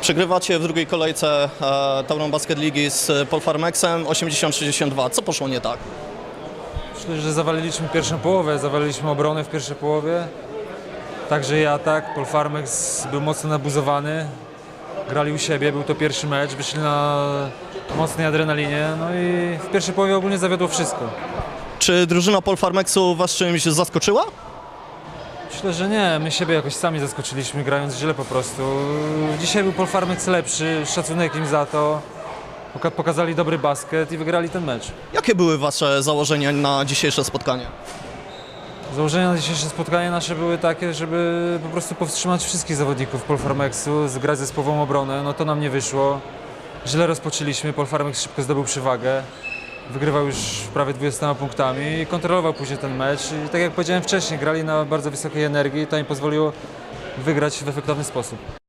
Przegrywacie w drugiej kolejce e, Tauron Basket Ligi z Polfarmexem 80-62. Co poszło nie tak? Myślę, że zawaliliśmy pierwszą połowę, zawaliliśmy obronę w pierwszej połowie. Także i atak. Polfarmex był mocno nabuzowany. Grali u siebie, był to pierwszy mecz, wyszli na mocnej adrenalinie. No i w pierwszej połowie ogólnie zawiodło wszystko. Czy drużyna Polfarmexu was czymś zaskoczyła? Myślę, że nie. My siebie jakoś sami zaskoczyliśmy, grając źle po prostu. Dzisiaj był Polfarmex lepszy, szacunek im za to. Poka- Pokazali dobry basket i wygrali ten mecz. Jakie były wasze założenia na dzisiejsze spotkanie? Założenia na dzisiejsze spotkanie nasze były takie, żeby po prostu powstrzymać wszystkich zawodników Polfarmexu, zgrać zespołową obronę. No to nam nie wyszło. Źle rozpoczęliśmy, Polfarmex szybko zdobył przewagę. Wygrywał już prawie 20 punktami i kontrolował później ten mecz. I tak jak powiedziałem wcześniej, grali na bardzo wysokiej energii, to im pozwoliło wygrać w efektowny sposób.